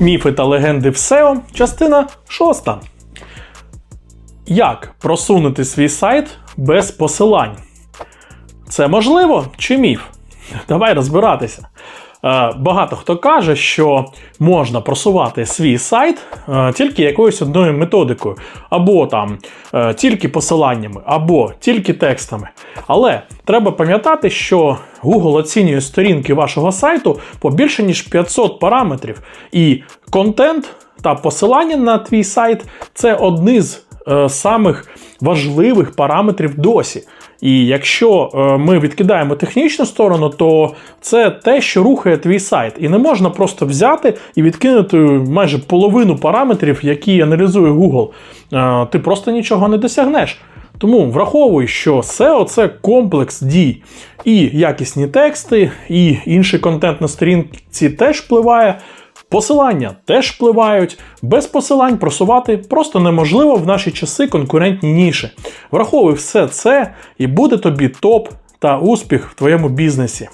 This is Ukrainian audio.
Міфи та легенди в SEO, частина 6. Як просунути свій сайт без посилань? Це можливо чи міф? Давай розбиратися. Е, Багато хто каже, що можна просувати свій сайт е, тільки якоюсь одною методикою, або там е, тільки посиланнями, або тільки текстами. Але треба пам'ятати, що Google оцінює сторінки вашого сайту по більше ніж 500 параметрів, і контент та посилання на твій сайт це одні з е, самих важливих параметрів досі. І якщо е, ми відкидаємо технічну сторону, то це те, що рухає твій сайт. І не можна просто взяти і відкинути майже половину параметрів, які аналізує Google. Е, ти просто нічого не досягнеш. Тому враховуй, що SEO – це комплекс дій. І якісні тексти, і інший контент на сторінці теж впливає. Посилання теж впливають. Без посилань просувати просто неможливо в наші часи конкурентні ніші. Враховуй все це, і буде тобі топ та успіх в твоєму бізнесі.